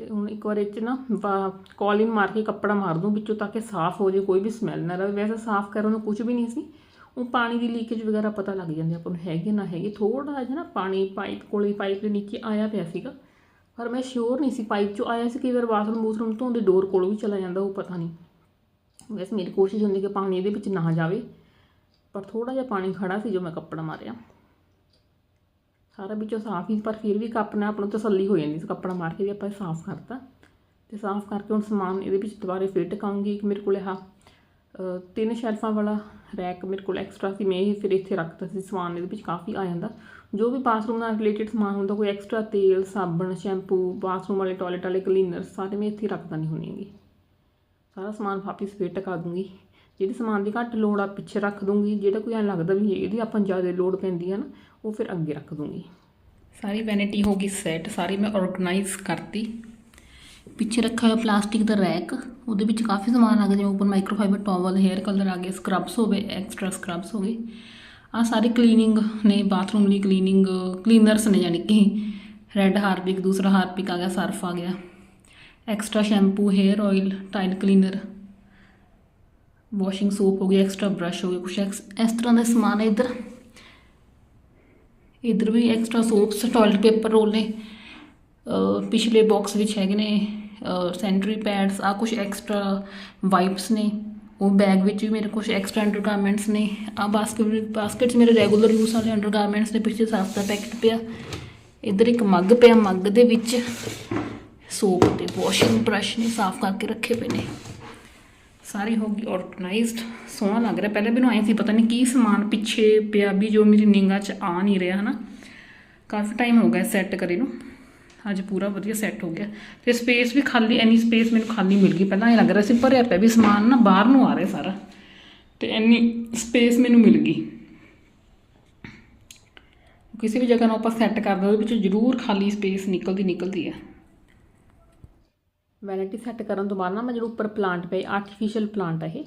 ਤੇ ਹੁਣ ਇੱਕ ਵਾਰ ਇਹ 'ਚ ਨਾ ਕੋਲਿਨ ਮਾਰ ਕੇ ਕੱਪੜਾ ਮਾਰ ਦੂੰ ਵਿੱਚੋਂ ਤਾਂ ਕਿ ਸਾਫ਼ ਹੋ ਜੇ, ਕੋਈ ਵੀ ਸਮੈਲ ਨਾ ਰਹੇ। ਵੈਸੇ ਸਾਫ਼ ਕਰਨ ਨੂੰ ਕੁਝ ਵੀ ਨਹੀਂ ਸੀ। ਉਹ ਪਾਣੀ ਦੀ ਲੀਕੇਜ ਵਗੈਰਾ ਪਤਾ ਲੱਗ ਜਾਂਦੀ ਆਪਾਂ ਨੂੰ, ਹੈਗੇ ਨਾ ਹੈਗੇ। ਥੋੜਾ ਜਿਹਾ ਨਾ ਪਾਣੀ ਪਾਈਪ ਕੋਲੇ ਪਾਈਪ ਦੇ ਨੀਚੇ ਆਇਆ ਪਿਆ ਸੀਗਾ। ਪਰ ਮੈਂ ਸ਼ੋਰ ਨਹੀਂ ਸੀ ਪਾਈਪ ਚੋਂ ਆਇਆ ਸੀ। ਕਈ ਵਾਰ ਬਾਥਰੂਮ ਬੂਥਰੂਮ ਤੋਂ ਉਹਦੇ ਡੋਰ ਕੋਲੋਂ ਵੀ ਚਲਾ ਜਾਂਦਾ, ਉਹ ਪਤਾ ਨਹੀਂ। ਵੈਸੇ ਮੇਰੀ ਕੋਸ਼ਿਸ਼ ਹੁੰਦੀ ਕਿ ਪਾਣੀ ਇਹਦੇ ਵਿੱਚ ਨਾ ਜਾਵੇ। ਪਰ ਥੋੜਾ ਜਿਹਾ ਪਾਣੀ ਖੜਾ ਸੀ ਜੋ ਮੈਂ ਕੱਪੜਾ ਮਾਰਿਆ। ਸਾਰਾ ਵਿੱਚੋਂ ਸਾਫ਼ ਹੀ, ਪਰ ਫਿਰ ਵੀ ਕੱਪ ਨਾਲ ਆਪ ਨੂੰ ਤਸੱਲੀ ਹੋ ਜਾਂਦੀ ਸੀ, ਕੱਪੜਾ ਮਾਰ ਕੇ ਵੀ ਆਪਾਂ ਇਹ ਸਾਫ਼ ਕਰਤਾ। ਤੇ ਸਾਫ਼ ਕਰਕੇ ਹੁਣ ਸਮਾਨ ਇਹਦੇ ਵਿੱਚ ਦੁਬਾਰੇ ਫਿਰ ਟਿਕਾਉਂਗੀ ਇੱਕ ਮੇਰੇ ਕੋਲ ਆਹ ਤਿੰਨ ਸ਼ੈਲਫਾਂ ਵਾਲਾ ਰੈਕ ਮੇਰੇ ਕੋਲ ਐਕਸਟਰਾ ਸੀ, ਮੈਂ ਇਹ ਫਿਰ ਇੱਥੇ ਰੱਖਤਾ ਸੀ, ਸਮਾਨ ਇਹਦੇ ਵਿੱਚ ਕਾਫੀ ਆ ਜਾਂਦਾ। ਜੋ ਵੀ ਬਾਥਰੂਮ ਨਾਲ ਰਿਲੇਟਡ ਸਮਾਨ ਹੁੰਦਾ, ਕੋਈ ਐਕਸਟਰਾ ਤੇਲ, ਸਾਬਣ, ਸ਼ੈਂਪੂ, ਬਾਥਰੂਮ ਵਾਲੇ, ਟਾਇਲਟ ਵਾਲੇ, ਕਲੀਨਰ, ਸਾਰੇ ਮੈਂ ਇੱਥੇ ਰੱਖਦਾ ਨਹੀਂ ਹੁੰਦੀ ਸਾਰਾ ਸਮਾਨ ਵਾਪਿਸ ਫੇਰ ਟਕਾ ਦੂੰਗੀ। ਜਿਹੜੀ ਸਮਾਨ ਦੀ ਘੱਟ ਲੋੜ ਆ, ਪਿੱਛੇ ਰੱਖ ਦੂੰਗੀ। ਜਿਹੜਾ ਕੋਈ ਐਂ ਲੱਗਦਾ ਵੀ ਇਹਦੀ ਆਪਾਂ ਜ਼ਿਆਦਾ ਲੋੜ ਪੈਂਦੀ ਆ ਨਾ, ਉਹ ਫਿਰ ਅੱਗੇ ਰੱਖ ਦੂੰਗੀ। ਸਾਰੀ ਵੈਨਿਟੀ ਹੋ ਗਈ ਸੈੱਟ ਸਾਰੀ ਮੈਂ ਆਰਗੇਨਾਈਜ਼ ਕਰਤੀ। ਪਿੱਛੇ ਰੱਖਿਆ ਹੋਇਆ ਪਲਾਸਟਿਕ ਦਾ ਰੈਕ ਉਹਦੇ ਵਿੱਚ ਕਾਫੀ ਸਮਾਨ ਆ ਗਿਆ ਜਿਵੇਂ। Open microfibre towel hair colour ਆ ਗਿਆ ਸਕਰਬਸ ਹੋ ਗਏ ਐਕਸਟਰਾ ਸਕਰਬਸ ਹੋ ਗਏ। ਆ ਸਾਰੇ ਕਲੀਨਿੰਗ ਨੇ ਬਾਥਰੂਮ ਲਈ ਕਲੀਨਿੰਗ ਕਲੀਨਰਸ ਨੇ ਯਾਨੀ ਕਿ ਰੈੱਡ ਹਾਰਪਿਕ ਦੂਸਰਾ ਹਾਰਪਿਕ ਆ ਗਿਆ ਸਰਫ ਆ ਗਿਆ। Extra shampoo hair oil tile cleaner washing soap ਹੋ ਗਈ ਐਕਸਟਰਾ ਬ੍ਰਸ਼ ਹੋ ਗਏ ਕੁਛ ਐਕਸ- ਇਸ ਤਰ੍ਹਾਂ ਦਾ ਸਮਾਨ ਹੈ ਇੱਧਰ। ਇੱਧਰ ਵੀ extra soaps toilet paper roll ਨੇ। ਪਿਛਲੇ ਬਾਕਸ ਵਿੱਚ ਹੈਗੇ ਨੇ ਸੈਂਟਰੀ ਪੈਡਸ ਆ ਕੁਝ ਐਕਸਟਰਾ ਵਾਈਪਸ ਨੇ। ਉਹ ਬੈਗ ਵਿੱਚ ਵੀ ਮੇਰੇ ਕੁਝ ਐਕਸਟਰਾ ਅੰਡਰਗਾਰਮੈਂਟਸ ਨੇ। ਆ ਬਾਸਕਟ ਬਾਸਕਟ 'ਚ ਮੇਰੇ ਰੈਗੂਲਰ ਯੂਸ ਵਾਲੇ ਅੰਡਰਗਾਰਮੈਂਟਸ ਨੇ, ਪਿੱਛੇ ਸਾਫ਼ ਦਾ ਪੈਕਟ ਪਿਆ। ਇੱਧਰ ਇੱਕ ਮੱਗ ਪਿਆ ਮੱਗ ਦੇ ਵਿੱਚ। ਸੋਪ ਤੇ ਵਾਸ਼ਿੰਗ ਬ੍ਰਸ਼ ਨੇ, ਸਾਫ਼ ਕਰਕੇ ਰੱਖੇ ਪਏ ਨੇ। ਸਾਰੀ ਹੋ ਗਈ ਆਰਗੇਨਾਈਜ਼ਡ ਸੋਹਣਾ ਲੱਗ ਰਿਹਾ। ਪਹਿਲੇ ਮੈਨੂੰ ਆਏ ਸੀ, ਪਤਾ ਨਹੀਂ ਕੀ ਸਮਾਨ ਪਿੱਛੇ ਪਿਆ ਵੀ ਜੋ ਮੇਰੀ ਨਿਗਾਹ 'ਚ ਆ ਨਹੀਂ ਰਿਹਾ, ਹਨਾ। ਕਾਫੀ ਟਾਈਮ ਹੋ ਗਿਆ ਸੈੱਟ ਕਰੇ ਨੂੰ। ਅੱਜ ਪੂਰਾ ਵਧੀਆ ਸੈੱਟ ਹੋ ਗਿਆ। ਤੇ ਸਪੇਸ ਵੀ ਖਾਲੀ ਐਨੀ ਸਪੇਸ ਮੈਨੂੰ ਖਾਲੀ ਮਿਲ ਗਈ। ਪਹਿਲਾਂ ਇਹ ਲੱਗ ਰਿਹਾ ਸੀ, ਭਰਿਆ ਪਿਆ ਵੀ ਸਮਾਨ ਨਾ ਬਾਹਰ ਨੂੰ ਆ ਰਿਹਾ ਸਾਰਾ। ਤੇ ਐਨੀ ਸਪੇਸ ਮੈਨੂੰ ਮਿਲ ਗਈ। ਕਿਸੇ ਵੀ ਜਗ੍ਹਾ ਨੂੰ ਆਪਾਂ ਸੈੱਟ ਕਰਦੇ ਉਹਦੇ ਵਿੱਚ ਜ਼ਰੂਰ ਖਾਲੀ ਸਪੇਸ ਨਿਕਲਦੀ ਨਿਕਲਦੀ ਹੈ। ਵੈਨਿਟੀ ਸੈੱਟ ਕਰਨ ਤੋਂ ਬਾਅਦ ਨਾ ਮੈਂ ਜਿਹੜਾ ਉੱਪਰ ਪਲਾਂਟ ਪਏ ਆਰਟੀਫੀਸ਼ੀਅਲ ਪਲਾਂਟ ਆ ਇਹ,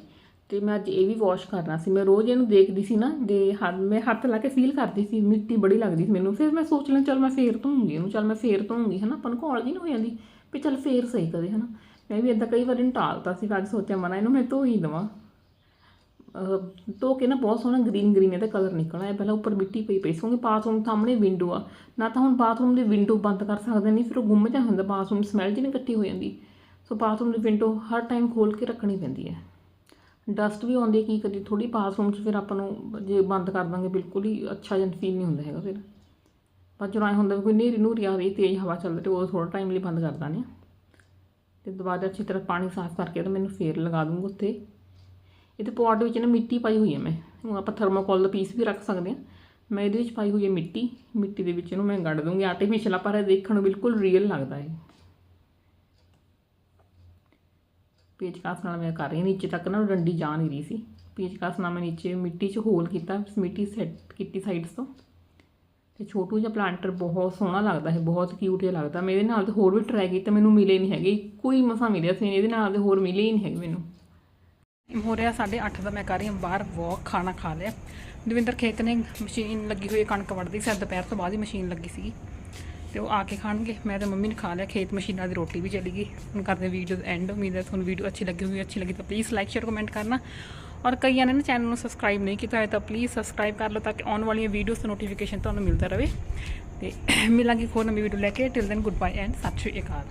ਤੇ ਮੈਂ ਅੱਜ ਇਹ ਵੀ ਵਾਸ਼ ਕਰਨਾ ਸੀ। ਮੈਂ ਰੋਜ਼ ਇਹਨੂੰ ਦੇਖਦੀ ਸੀ ਨਾ ਦੇ ਹੱਥ ਮੈਂ ਹੱਥ ਲਾ ਕੇ ਫੀਲ ਕਰਦੀ ਸੀ, ਮਿੱਟੀ ਬੜੀ ਲੱਗਦੀ ਸੀ ਮੈਨੂੰ। ਫਿਰ ਮੈਂ ਸੋਚ ਲਿਆ, ਚਲ ਮੈਂ ਫੇਰ ਧੋਉਂਗੀ ਇਹਨੂੰ, ਚਲ ਮੈਂ ਫੇਰ ਧੋਉਂਗੀ ਹਨਾ? ਆਪਾਂ ਨੂੰ ਘੋਲ ਜੀ ਨਾ ਹੋ ਜਾਂਦੀ, ਵੀ ਚਲ ਫੇਰ ਸਹੀ ਕਦੇ ਹਨਾ? ਮੈਂ ਵੀ ਇਦਾਂ ਕਈ ਵਾਰ ਇਹਨੂੰ ਟਾਲਤਾ ਸੀ, ਫਿਰ ਅੱਜ ਸੋਚਿਆ, ਮਨਾ ਇਹਨੂੰ ਮੈਂ ਧੋ ਹੀ ਦੇਵਾਂ ਧੋ ਕੇ ਨਾ ਬਹੁਤ ਸੋਹਣਾ ਗ੍ਰੀਨ ਗ੍ਰੀਨ ਇਹਦਾ ਕਲਰ ਨਿਕਲਣਾ ਹੈ ਪਹਿਲਾਂ ਉੱਪਰ ਮਿੱਟੀ ਪਈ ਪਈ ਸੀ। ਬਾਥਰੂਮ ਸਾਹਮਣੇ ਵਿੰਡੋ ਆ। ਨਾ ਤਾਂ ਹੁਣ ਬਾਥਰੂਮ ਦੀ ਵਿੰਡੋ ਬੰਦ ਕਰ ਸਕਦੇ ਨਹੀਂ ਫਿਰ ਉਹ ਗੁੰਮ ਜਾ ਹੁੰਦਾ ਬਾਥਰੂਮ ਸਮੈਲ ਜਿਹੀ ਇਕੱਠੀ ਹੋ ਜਾਂਦੀ। ਸੋ ਬਾਥਰੂਮ ਦੀ ਵਿੰਡੋ ਹਰ ਟਾਈਮ ਖੋਲ ਕੇ ਰੱਖਣੀ ਪੈਂਦੀ ਹੈ। ਡਸਟ ਵੀ ਆਉਂਦੀ ਹੈ ਕੀ ਕਦੀ ਥੋੜੀ ਬਾਥਰੂਮ 'ਚ ਫਿਰ ਆਪਾਂ ਨੂੰ ਜੇ ਬੰਦ ਕਰ ਦਾਂਗੇ ਬਿਲਕੁਲ ਹੀ ਅੱਛਾ ਜਿਹਾ ਫੀਲ ਨਹੀਂ ਹੁੰਦਾ ਹੈਗਾ ਫਿਰ। ਪਰ ਜਦੋਂ ਐਂ ਹੁੰਦਾ ਵੀ ਕੋਈ ਨੇਰੀ ਨੂਰੀ ਆ ਰਹੀ ਤੇਜ਼ ਹਵਾ ਚੱਲ ਰਹੀ ਉਹ ਥੋੜਾ ਟਾਈਮ ਲਈ ਬੰਦ ਕਰ ਦਾਂਗੇ ਤੇ ਦੁਬਾਰਾ ਅੱਛੀ ਤਰ੍ਹਾਂ ਪਾਣੀ ਸਾਫ਼ ਕਰਕੇ ਤਾਂ ਮੈਨੂੰ ਫੇਰ ਲਗਾ ਦੂੰਗਾ ਉੱਤੇ ਇਹਦੇ ਪੋਟ ਵਿੱਚ ਨਾ ਮਿੱਟੀ ਪਾਈ ਹੋਈ ਹੈ ਮੈਂ। ਹੁਣ ਆਪਾਂ ਥਰਮੋਕੋਲ ਦਾ ਪੀਸ ਵੀ ਰੱਖ ਸਕਦੇ ਹਾਂ। ਮੈਂ ਇਹਦੇ ਵਿੱਚ ਪਾਈ ਹੋਈ ਹੈ ਮਿੱਟੀ। ਮਿੱਟੀ ਦੇ ਵਿੱਚ ਇਹਨੂੰ ਮੈਂ ਗੱਡ ਦੂੰਗੀ। ਆਰਟੀਫੀਸ਼ੀਅਲ ਪਰ ਇਹ ਦੇਖਣ ਨੂੰ ਬਿਲਕੁਲ ਰੀਅਲ ਲੱਗਦਾ ਹੈ ਪੇਚਕਸ ਨਾਲ ਮੈਂ ਕਰ ਰਹੀ ਹਾਂ, ਨੀਚੇ ਤੱਕ ਨਾ ਡੰਡੀ ਜਾ ਨਹੀਂ ਰਹੀ ਸੀ। ਪੇਚਕਸ ਨਾਲ ਮੈਂ ਨੀਚੇ ਮਿੱਟੀ 'ਚ ਹੋਲ ਕੀਤਾ, ਮਿੱਟੀ ਸੈੱਟ ਕੀਤੀ ਸਾਈਡਸ ਤੋਂ। ਤੇ ਛੋਟੂ ਜਿਹਾ ਪਲਾਂਟਰ ਬਹੁਤ ਸੋਹਣਾ ਲੱਗਦਾ ਹੈ, ਬਹੁਤ ਕਿਊਟ ਜਿਹਾ ਲੱਗਦਾ। ਮੈਂ ਇਹਦੇ ਨਾਲ ਤੇ ਹੋਰ ਵੀ ਟਰਾਈ ਕੀਤਾ, ਮੈਨੂੰ ਮਿਲੇ ਨਹੀਂ ਹੈਗੇ। ਕੋਈ ਮਸਾ ਮਿਲਿਆ ਸੀ ਇਹਦੇ ਨਾਲ ਦੇ ਹੋਰ ਮਿਲੇ ਹੀ ਨਹੀਂ ਹੈਗੇ ਮੈਨੂੰ। ਹੋ ਰਿਹਾ 8:30 ਦਾ, ਮੈਂ ਕਰ ਰਹੀ ਹਾਂ ਬਾਹਰ ਵਾਕ ਖਾਣਾ ਖਾ ਲਿਆ। ਦਵਿੰਦਰ ਖੇਤ ਨੇ ਮਸ਼ੀਨ ਲੱਗੀ ਹੋਈ ਕਣਕ ਵੱਢਦੀ ਸੀ ਦੁਪਹਿਰ ਤੋਂ ਬਾਅਦ ਹੀ ਮਸ਼ੀਨ ਲੱਗੀ ਸੀਗੀ। ਤੇ ਉਹ ਆ ਕੇ ਖਾਣਗੇ। ਮੈਂ ਤੇ ਮੰਮੀ ਨੇ ਖਾ ਲਿਆ, ਖੇਤ ਮਸ਼ੀਨਾਂ ਦੀ ਰੋਟੀ ਵੀ ਚਲੀ ਗਈ। ਹੁਣ ਕਰਦੇ ਵੀਡੀਓ ਐਂਡ ਉਮੀਦ ਹੈ ਤੁਹਾਨੂੰ ਵੀਡੀਓ ਅੱਛੀ ਲੱਗੀ ਹੋਈ ਅੱਛੀ ਲੱਗੀ ਤਾਂ ਪਲੀਜ਼ ਲਾਈਕ ਸ਼ੇਅਰ ਕਮੈਂਟ ਕਰਨਾ। ਔਰ ਕਈਆਂ ਨੇ ਨਾ ਚੈਨਲ ਨੂੰ ਸਬਸਕ੍ਰਾਈਬ ਨਹੀਂ ਕੀਤਾ ਹੈ ਤਾਂ ਪਲੀਜ਼ ਸਬਸਕ੍ਰਾਈਬ ਕਰ ਲਓ ਤਾਂ ਕਿ ਆਉਣ ਵਾਲੀਆਂ ਵੀਡੀਓਜ਼ ਦਾ ਨੋਟੀਫਿਕੇਸ਼ਨ ਤੁਹਾਨੂੰ ਮਿਲਦਾ ਰਹੇ। ਤੇ ਮਿਲਾਂਗੇ ਹੋਰ ਨਵੀਂ ਵੀਡੀਓ ਲੈ ਕੇ। Till then goodbye and ਸਤਿ ਸ਼੍ਰੀ ਅਕਾਲ।